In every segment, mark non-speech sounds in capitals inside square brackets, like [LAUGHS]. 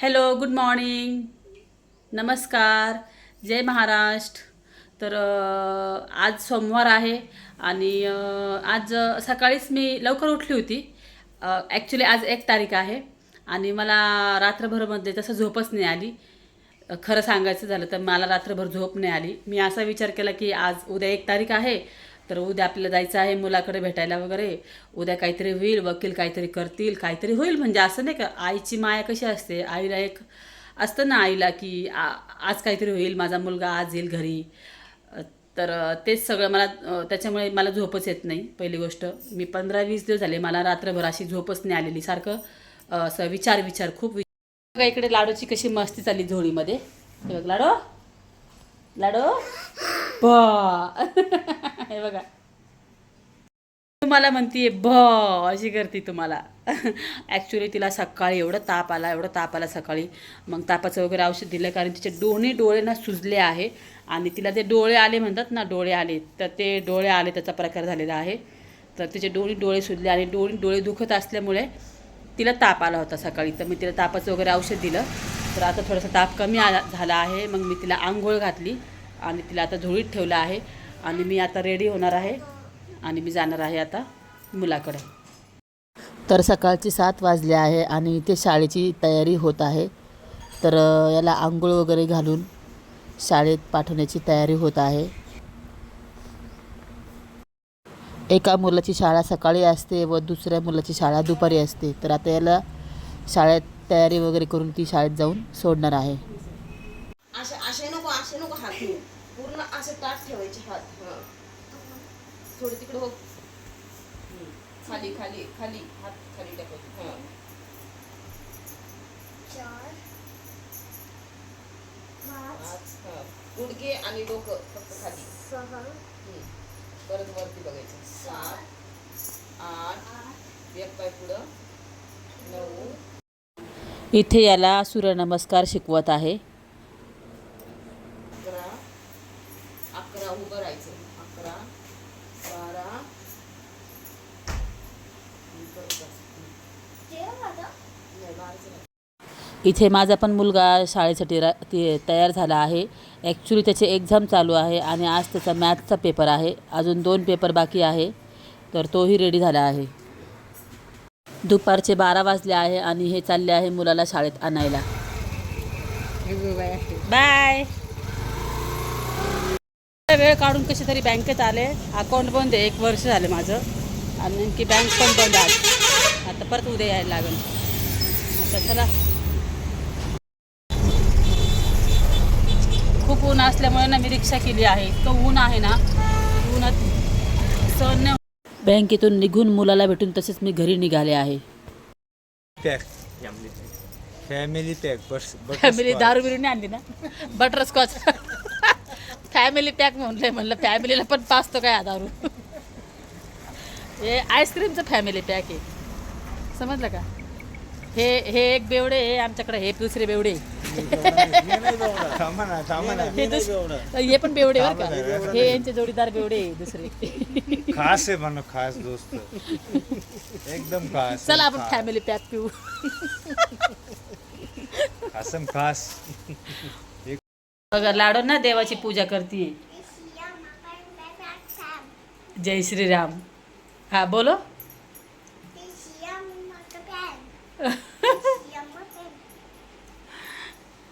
Hello good morning नमस्कार. जय महाराष्ट्र. तर आज सोमवार आहे आणि आज सकाळीच मी लवकर उठली होती. ॲक्च्युली आज एक तारीख आहे आणि मला रात्रभरमध्ये तसं झोपच नाही आली. खरं सांगायचं झालं तर मला रात्रभर झोप नाही आली. मी असा विचार केला की आज उद्या एक तारीख आहे. तर उद्या आपल्याला जायचं आहे मुलाकडे भेटायला वगैरे. उद्या काहीतरी होईल वकील काहीतरी करतील काहीतरी होईल म्हणजे असं नाही का आईची माया कशी असते? आईला एक असतं ना आईला की आ आज काहीतरी होईल माझा मुलगा आज येईल घरी. तर तेच सगळं मला त्याच्यामुळे मला झोपच येत नाही पहिली गोष्ट. मी पंधरा वीस दिवस झाले मला रात्रभर अशी झोपच नाही आलेली सारखं. असं विचार विचार खूप विचार इकडे लाडूची कशी मस्ती चालली झोळीमध्ये. बघ लाडो. लाडो. बा. [LAUGHS] हे बघा. तुम्हाला म्हणतीये भ अशी करते तुम्हाला. [LAUGHS] ॲक्च्युली तिला सकाळी एवढं ताप आला एवढं ताप आला सकाळी. मग तापाचं वगैरे औषध दिलं कारण तिचे दोन्ही डोळे ना सुजले आहे. आणि तिला ते डोळे आले म्हणतात ना डोळे आले तर ते डोळे आले त्याचा प्रकार झालेला आहे. तर तिचे दोन्ही डोळे सुजले आणि दोन्ही डोळे दुखत असल्यामुळे तिला ताप आला होता सकाळी. तर मी तिला तापाचं वगैरे औषध दिलं. तर आता थोडासा ताप कमी आला झाला आहे. मग मी तिला आंघोळ घातली. आणि तिला आता झोळीत ठेवलं आहे. आणि मी आता रेडी होणार आहे. आणि मी जाणार आहे आता मुलाकडे. तर सकाळचे सात वाजले आहे आणि इथे शाळेची तयारी होत आहे. तर याला आंघोळ वगैरे घालून शाळेत पाठवण्याची तयारी होत आहे. एका मुलाची शाळा सकाळी असते व दुसऱ्या मुलाची शाळा दुपारी असते. तर आता याला शाळेत तयारी वगैरे करून ती शाळेत जाऊन सोडणार आहे असे असे नको असे नको हात ठेवू पूर्ण असे ताट ठेवायचे हात. हं. थोडे तिकडे हो. हं. खाली खाली खाली. हात खाली टाकायचे. हं. पाच, हं. गुडघे आणि डोकं फक्त खाली. परत वरती बघायचं. सात आठ. एक पाय पुढं. नऊ. इथे याला सूर्यनमस्कार शिकवत आहे अकरा अकरा उभं राहायचं अकरा बारा परत बस. नाही, बाराचं नाही. इथे माझा पण मुलगा शाळेसाठी रा ते तयार झाला आहे. ॲक्च्युली त्याचे एक्झाम चालू आहे आणि आज त्याचा मॅथचा पेपर आहे. अजून दोन पेपर बाकी आहे. तर तोही रेडी झाला आहे. दुपारचे बारा वाजले आहे आणि हे चालले आहे मुलाला शाळेत आणायला. बाय वेळ काढून कशी तरी बँकेत आले. अकाउंट बंद आहे. एक वर्ष झाले माझं. आणि नेमकी बँक पण बंद आहे. आता परत उद्या यायला लागेल. आता चला. खूप ऊन असल्यामुळे ना मी रिक्षा केली आहे. इतकं ऊन आहे ना ऊनात सहन नाही बँकेतून निघून मुलाला भेटून तसेच मी घरी निघाले आहे. पॅक फॅमिली पॅक बस फॅमिली दारू बिरू नाही आणली ना. बटर स्कॉच फॅमिली पॅक म्हणलंय म्हणलं फॅमिलीला पण पाचतो काय दारू. हे आईस्क्रीमचं फॅमिली पॅक आहे. समजलं का? हे हे एक बेवडे आहे आमच्याकडे हे दुसरे बेवडे थांबा ना थांबा ना हे दुस- हे पण बेवडे बरं का. हे यांचे जोडीदार बेवडे आहे दुसरे खास आहे म्हणून खास दोस्त. एकदम खास. चला आपण फॅमिली पॅक पिऊ. खासम खास. बघा लाडो ना देवाची पूजा करते जय श्रीराम. हा बोलो. [LAUGHS]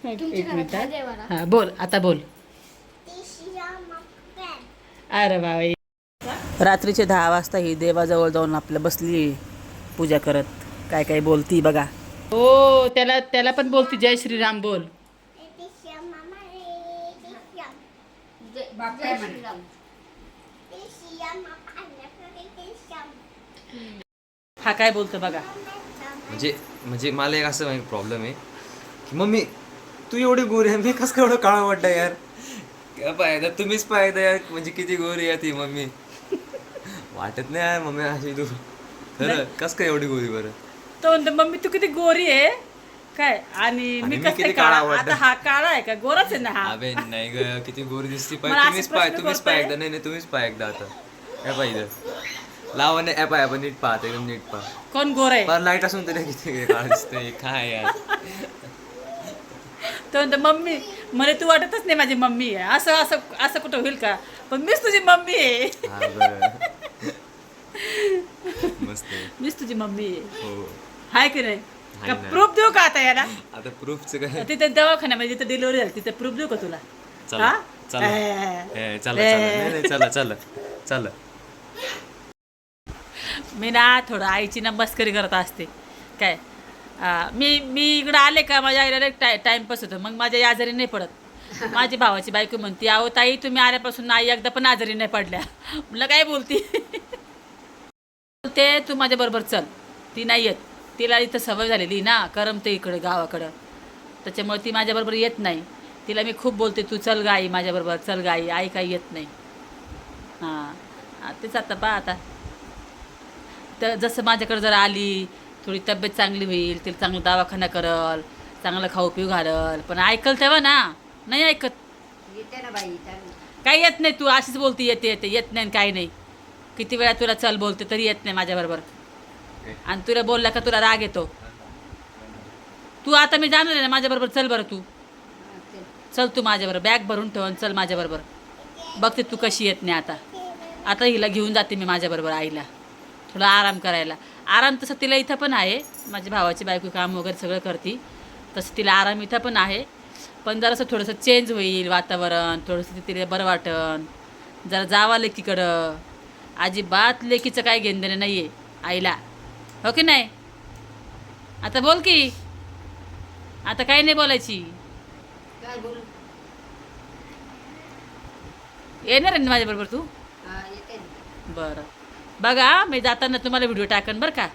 एक मिनिट. हा बोल आता बोल. अरे बाबा रात्रीचे दहा वाजता ही देवाजवळ जाऊन आपलं बसली पूजा करत. काय काय बोलती बघा. हो त्याला त्याला पण बोलती जय श्रीराम बोल. हा काय बोलतो बघा. म्हणजे म्हणजे मला एक असं एक प्रॉब्लेम आहे की मम्मी तू एवढी गोरी आहे मी कसं काय एवढं काळा वाटतं यार? काय पाहिजे तुम्हीच पाहिजे यार म्हणजे किती गोरी आहे ती मम्मी. वाटत नाही यार मम्मी अशी तू. खरं कस काय एवढी गोरी बरं? तो म्हणतो मम्मी तू किती गोरी आहे. काय? आणि मी मी कसं किती काळा? काळा आता हा काळा आहे का? गोराच आहे ना हा. अबे नाही ग किती गोरी दिसती मला असे पाहिजे तुम्हीच पाय प्रश्न तुम्हीच पाय करतोय. एकदा. नाही नाही तुम्हीच पाय एकदा आता. काय पाहिजे लावा नाही ॲप आहे आपण नीट पाहत एकदम नीट पाहा कोण गोर? आहे पर लाइट असून तरी किती काळा दिसतंय काय यार? तो म्हणतो मम्मी मला तू वाटतच नाही माझी मम्मी आहे. असं असं असं कुठं होईल का? पण मीच तुझी मम्मी आहे. हा, बरं. मस्त आहे. मीच तुझी मम्मी आहे. हो. हाय की नाही? हाय का ना. प्रूफ देऊ का आता याला? आता प्रूफचं काय? तिथे दवाखान्यामध्ये जिथे डिलिव्हरी झाली तिथे प्रूफ देऊ का तुला? चला हा? चला. ए. ए, चला चला. नाही, नाही, चला चला. चला. मी ना थोडं आईची ना मस्करी करत असते. काय? मी मी इकडं आले का माझ्या आईला टाय टाईमपास होतो. मग माझ्या आजारी नाही पडत. [LAUGHS] माझी भावाची बायको म्हणते अहो ताई तुम्ही आल्यापासून आई एकदा पण आजारी नाही पडल्या. [LAUGHS] म्हणलं काय बोलती? [LAUGHS] ते तू माझ्याबरोबर चल. ती नाही येत. तिला इथं सवय झालेली ना करमते इकडे गावाकडं. त्याच्यामुळे ती माझ्याबरोबर येत नाही. तिला मी खूप बोलते तू चल गाई माझ्याबरोबर चल गाई आई. काही येत नाही. हां. तेच आता पहा आता. तर जसं माझ्याकडे जर आली थोडी तब्येत चांगली होईल तिला चांगला दवाखाना करल चांगलं खाऊ पिऊ घालल. पण ऐकल तेव्हा ना नाही ऐकत. येते ना बाई काही येत नाही तू अशीच बोलते येते येते येत नाही आणि काही नाही. किती वेळा तुला चल बोलते तरी येत नाही माझ्याबरोबर आणि तुला बोलला का तुला राग येतो. तू आता मी जाणार आहे ना माझ्याबरोबर चल बरं तू. हा, ते. चल तू माझ्याबरोबर बॅग भरून ठेवून चल माझ्याबरोबर बघते तू कशी येत नाही आता. आता हिला घेऊन जाते मी माझ्याबरोबर आईला. थोडा आराम करायला. आराम तसं तिला इथं पण आहे. माझ्या भावाची बायको काम वगैरे सगळं करते. तसं तिला आराम इथं पण आहे. पण जरासं थोडंसं चेंज होईल वातावरण थोडंसं तिला बरं वाटन. जरा जावा लेकीकडं. अजिबात लेकीचं काय घेणं देणं नाही आहे आईला. हो की नाही? आता बोल की. आता काही नाही बोलायची. येणार आहे ना माझ्याबरोबर तू? बरं. बघा मी जाताना तुम्हाला व्हिडिओ टाकन बरं का?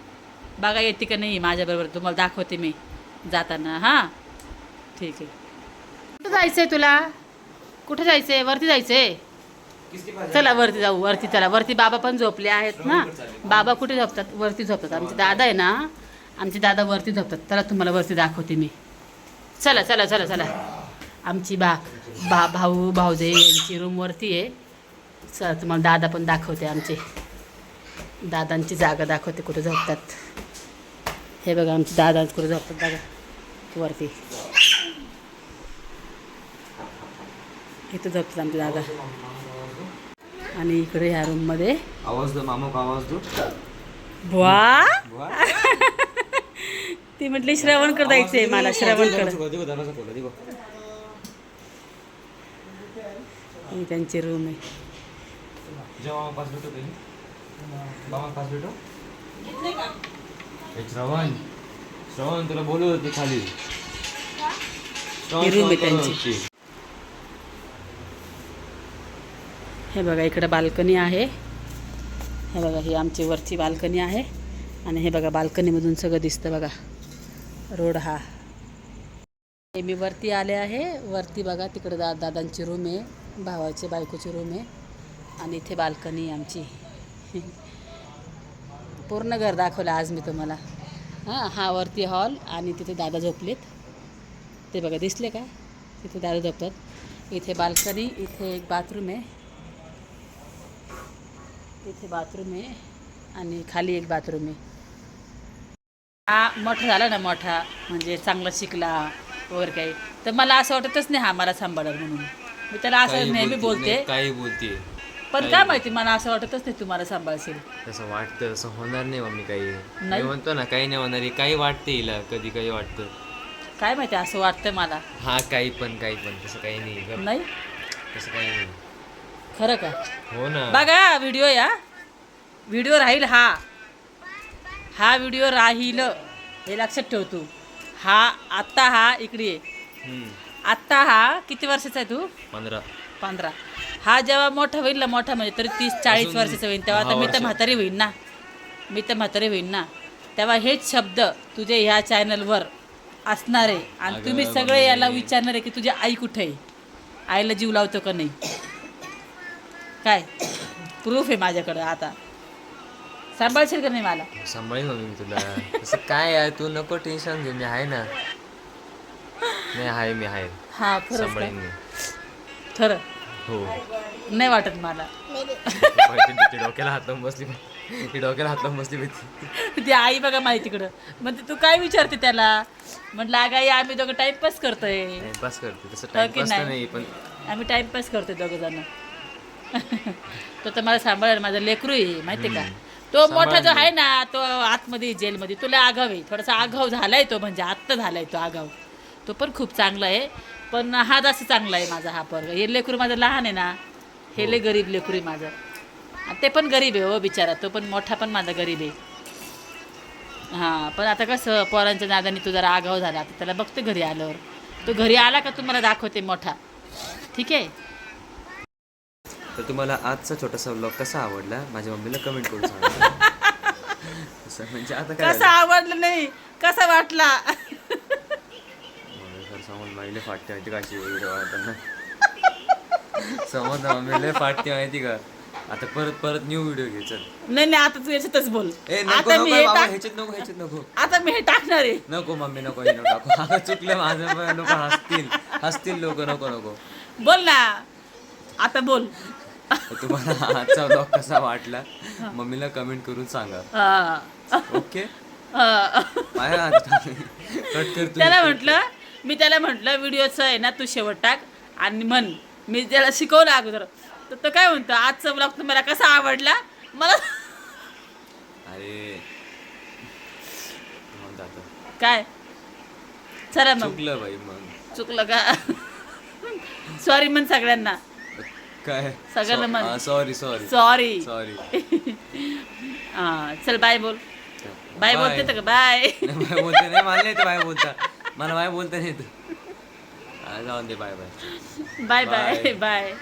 बघा येते का नाही? माझ्याबरोबर तुम्हाला दाखवते मी जाताना हां? ठीक आहे. कुठं जायचं आहे तुला? कुठं जायचं आहे वरती जायचं आहे चला वरती जाऊ वरती चला. वरती बाबा पण झोपले आहेत ना? बाबा कुठे झोपतात? वरती झोपतात. आमचे दादा आहे ना? आमचे दादा वरती झोपतात. चला तुम्हाला वरती दाखवते मी. चला चला चला चला. आमची बा बा भाऊ भाऊजे यांची रूमवरती आहे. चला तुम्हाला दादा पण दाखवते आमचे. दादांची जागा दाखवते कुठे झोपतात. हे बघा आमचे दादा कुठे झोपतात बघा. वरती. इथं झोपतात आमचे दादा. आणि इकडे ह्या रूममध्ये आवाज दो मामा आवाज दो. वा बुआ ती म्हटली श्रवण कर जायचंय मला श्रवण कर. देखो देखो दरवाजा खोला देखो ही त्यांची रूम आहे. मामा पास ए, श्रवण. श्रवण तुला बोलू होती खाली. ही. हे बघा इकडं बाल्कनी आहे. हे बघा ही आमची वरची बाल्कनी आहे. आणि हे बघा बाल्कनीमधून सगळं दिसतं बघा. रोड हा. हे मी वरती आले आहे. वरती बघा तिकडं दा दादांची रूम आहे भावाची बायकोची रूम आहे. आणि इथे बाल्कनी आमची. [LAUGHS] पूर्ण घर दाखवलं आज मी तुम्हाला. हां हा वरती हॉल आणि तिथे दादा झोपलेत. ते बघा दिसले का? तिथे दादा झोपतात. इथे बाल्कनी इथे एक बाथरूम आहे. इथे बाथरूम आहे आणि खाली एक बाथरूम आहे. हा मोठा झाला ना मोठा म्हणजे चांगला शिकला वगैरे काही. तर मला असं वाटतच नाही हा मला सांभाळेल म्हणून. मी त्याला असं नेहमी बोलते. काही बोलते. पण काय माहिती मला असं वाटतच नाही तुम्हाला सांभाळशील. तसं वाटतं तसं होणार नाही मम्मी काही. मी नाही? म्हणतो ना काही नाही होणार. काही वाटते हिला कधी काही वाटतं. काय माहिती असं वाटतं मला. हा काही पण काही पण तसं काही नाही. नाही? तसं काही नाही. खरं का? हो ना. बघा व्हिडिओ या. व्हिडिओ राहील हा. हा व्हिडिओ राहील. हे लक्षात ठेव तू. हा आत्ता हा इकडे ये. हम्म, आत्ता हा किती वर्षाचा आहे तू? पंधरा. पंधरा. हा जेव्हा मोठा होईल ना मोठा म्हणजे तरी तीस चाळीस वर्षाचा होईल तेव्हा आता मी तर. म्हातारी होईन ना. मी तर म्हातारी होईन ना. तेव्हा हेच शब्द तुझे ह्या चॅनलवर असणार आहे. आणि तुम्ही सगळे. याला विचारणार आहे की तुझी आई कुठे आहे? आईला जीव लावतो का नाही? काय? प्रूफ आहे माझ्याकडं आता. सांभाळशील का नाही मला? सांभाळीन मम्मी मी तुला. काय आहे तू नको टेन्शन घेऊ. मी आहे ना. नाही आहे मी आहे. हा सांभाळीन का? मी. खरं. हो. नाही वाटत मला. डोक्याला हात लावून बसली ही डोक्याला हात लावून बसली भीती ती. आई बघा माहिती तिकडं. म्हणते तू काय विचारते त्याला? म्हटलं अगं आई आम्ही दोघं टाइमपास करतोय. टाइमपास करते तसं की टाइमपास तर नाही? नाही पण आम्ही टाइमपास करतोय दोघं जण. तो तर मला सांभाळेल माझा लेकरू आहे माहिती का? तो मोठा जो आहे ना तो आतमध्ये जेलमध्ये तुला आगाव आहे. थोडासा आगाव झालाय तो म्हणजे आत्ता झालाय तो आगाव. तो पण खूप चांगला आहे. पण हा जास्त चांगला आहे माझा हा पोरगा. हे लेकरू माझं लहान आहे ना हे लय गरीब लेकरू आहे माझं. आणि ते पण गरीब आहे हो बिचारा तो पण मोठा पण माझा गरीब आहे. हां पण आता कसं पोरांच्या नादाने तू जरा आगाव झाला. आता त्याला बघते घरी आल्यावर. तो घरी आला का तुम्हाला दाखवते मोठा. ठीक आहे? तर तुम्हाला आजचा छोटासा व्लॉग कसा आवडला माझ्या मम्मीला कमेंट करून सांगा. [LAUGHS] [LAUGHS] असं म्हणजे आता काय कसा आवडलं नाही कसा वाटला? माहिले फाटते माहिती का अशी व्हिडिओ वाटताना समज मम्मीला फाटते माहिती का? आता परत परत न्यू व्हिडिओ घे चल. नाही नाही आता तू याच्यातच बोल. आता मी हे टाक ह्याच्यात नको ह्याच्यात नको. आता मी हे टाकणार आहे. नको मम्मी नको हे नको टाकू अगं चुकलं माझं नको हसतील. हसतील लोक नको नको. बोल ना. आता बोल. तुम्हाला आजचा व्लॉग कसा वाटला मम्मीला कमेंट करून सांगा. ओके त्याला म्हटलं मी त्याला म्हटलं व्हिडिओचं आहे ना तू शेवट टाक आणि म्हण. मी त्याला शिकवलं अगोदर. तर तो काय म्हणतो आजचा ब्लॉग तुम्हाला कसा आवडला? मला अरे. काय? चला मग. चुकलं बाई मग. चुकलं का? सॉरी म्हण सगळ्यांना. काय? सगळ्यांना म्हण. सॉरी सॉरी सॉरी सॉरी हा चल बाय बोल. बाय बोलते तर बाय बाय [LAUGHS] बोलते. नाही मला नाही बाय बोलता. मला बाय बोलता नाही येत. हा, जाऊन दे bye bye bye bye. Bye